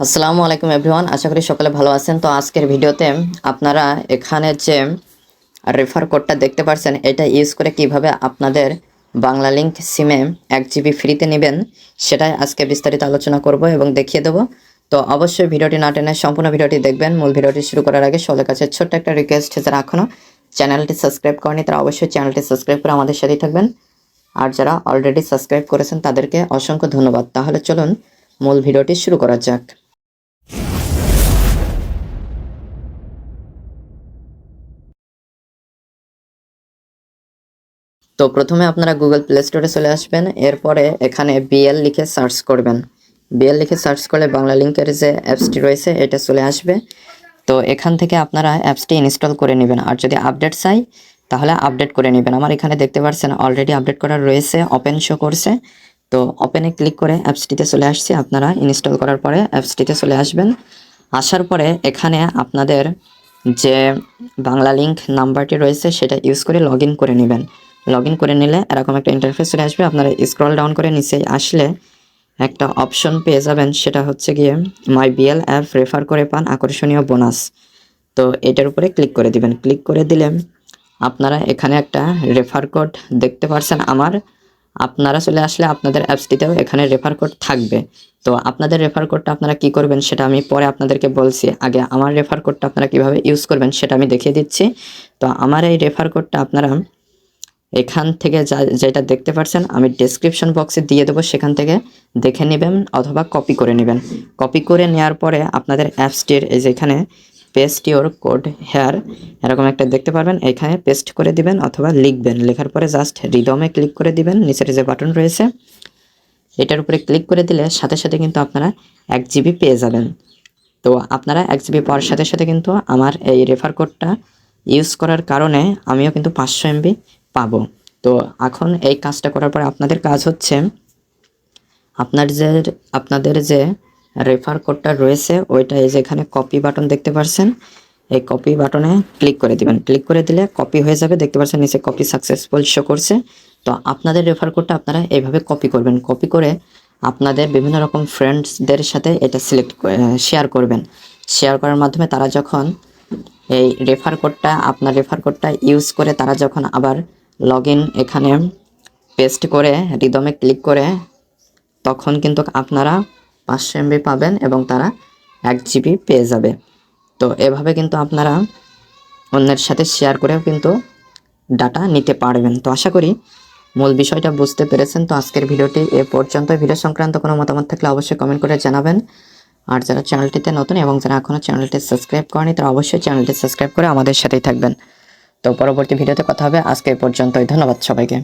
আসসালামু আলাইকুম এভরিওয়ান, আশা করি সকলে ভালো আছেন। তো আজকের ভিডিওতে আপনারা এখানে যে রেফার কোডটা দেখতে পাচ্ছেন এটা ইউজ করে কীভাবে আপনাদের বাংলা লিঙ্ক সিমে এক জিবি ফ্রিতে নেবেন, সেটাই আজকে বিস্তারিত আলোচনা করব এবং দেখিয়ে দেবো। তো অবশ্যই ভিডিওটি না টেনে সম্পূর্ণ ভিডিওটি দেখবেন। মূল ভিডিওটি শুরু করার আগে সকলের কাছে ছোট্ট একটা রিকোয়েস্ট যারা এখনও চ্যানেলটি সাবস্ক্রাইব করেনি তারা অবশ্যই চ্যানেলটি সাবস্ক্রাইব করে আমাদের সাথেই থাকবেন। আর যারা অলরেডি সাবস্ক্রাইব করেছেন, তাদেরকে অসংখ্য ধন্যবাদ। তাহলে চলুন মূল ভিডিওটি শুরু করা যাক। তো প্রথমে আপনারা গুগল প্লে স্টোরে চলে আসবেন, এরপরে এখানে বিএল লিখে সার্চ করবেন। বিএল লিখে সার্চ করলে বাংলা লিঙ্কের যে অ্যাপসটি রয়েছে, এটা চলে আসবে। তো এখান থেকে আপনারা অ্যাপসটি ইনস্টল করে নেবেন। আর যদি আপডেট চাই, তাহলে আপডেট করে নেবেন। আমার এখানে দেখতে পাচ্ছেন অলরেডি আপডেট করা রয়েছে ওপেন শো করছে। তো ওপেনে ক্লিক করে অ্যাপসটিতে চলে আসছি। আপনারা ইনস্টল করার পরে অ্যাপসটিতে চলে আসবেন। আসার পরে এখানে আপনাদের যে বাংলা লিঙ্ক নাম্বারটি রয়েছে, সেটা ইউজ করে লগ করে নেবেন। লগ করে নিলে এরকম একটা ইন্টারফেস চলে আসবে। আপনারা স্ক্রল ডাউন করে নিচে আসলে একটা অপশন পেয়ে যাবেন। সেটা হচ্ছে গিয়ে মাই বিএল অ্যাপ রেফার করে পান, আকর্ষণীয় বোনাস তো এটার উপরে ক্লিক করে দিবেন। ক্লিক করে দিলে আপনারা এখানে একটা রেফার কোড দেখতে পারছেন আমার। আপনারা চলে আসলে আপনাদের অ্যাপসটিতেও এখানে রেফার কোড থাকবে। তো আপনাদের রেফার কোডটা আপনারা কি করবেন সেটা আমি পরে আপনাদেরকে বলছি। আগে আমার রেফার কোডটা আপনারা কীভাবে ইউজ করবেন সেটা আমি দেখিয়ে দিচ্ছি। তো আমার এই রেফার কোডটা আপনারা এখান থেকে যেটা দেখতে পাচ্ছেন আমি ডেসক্রিপশন বক্সে দিয়ে দেবো, সেখান থেকে দেখে নেবেন অথবা কপি করে নেবেন। কপি করে নেওয়ার পরে আপনাদের অ্যাপসটির এই যেখানে পেস্ট ইওর কোড হেয়ার এরকম একটা দেখতে পারবেন, এখানে পেস্ট করে দিবেন অথবা লিখবেন। লেখার পরে জাস্ট রিদমে ক্লিক করে দিবেন, নিচের যে বাটন রয়েছে, এটার উপরে ক্লিক করে দিলে সাথে সাথে কিন্তু আপনারা এক জিবি পেয়ে যাবেন। তো আপনারা এক জিবি পাওয়ার সাথে সাথে কিন্তু আমার এই রেফার কোডটা ইউজ করার কারণে আমিও কিন্তু পাঁচশো এমবি পাবো। তো এখন এই কাজটা করার পরে আপনাদের কাজ হচ্ছে, আপনার যে, আপনাদের যে রেফার কোডটা রয়েছে, ওইটা এই যে এখানে কপি বাটন দেখতে পাচ্ছেন এই কপি বাটনে ক্লিক করে দিবেন। ক্লিক করে দিলে কপি হয়ে যাবে, দেখতে পাচ্ছেন নিচে কপি সাকসেসফুল শো করছে। তো আপনাদের রেফার কোডটা আপনারা এইভাবে কপি করবেন। কপি করে আপনাদের বিভিন্ন রকম ফ্রেন্ডসদের সাথে এটা সিলেক্ট শেয়ার করবেন। শেয়ার করার মাধ্যমে তারা যখন এই রেফার কোডটা আপনার রেফার কোডটা ইউজ করে তারা যখন আবার লগ এখানে পেস্ট করে রিদমে ক্লিক করে, তখন কিন্তু আপনারা পাঁচশো এমবি পাবেন এবং তারা এক জিবি পেয়ে যাবে। তো এভাবে কিন্তু আপনারা অন্যের সাথে শেয়ার করেও কিন্তু ডাটা নিতে পারবেন। তো আশা করি মূল বিষয়টা বুঝতে পেরেছেন। তো আজকের ভিডিওটি এ পর্যন্ত ভিডিও সংক্রান্ত কোনো মতামত থাকলে অবশ্যই কমেন্ট করে জানাবেন। আর যারা চ্যানেলটিতে নতুন এবং যারা এখনও চ্যানেলটি সাবস্ক্রাইব করেনি তারা অবশ্যই চ্যানেলটি সাবস্ক্রাইব করে আমাদের সাথেই থাকবেন। তো পরবর্তী ভিডিওতে কথা হবে। আজকে পর্যন্তই। ধন্যবাদ সবাইকে।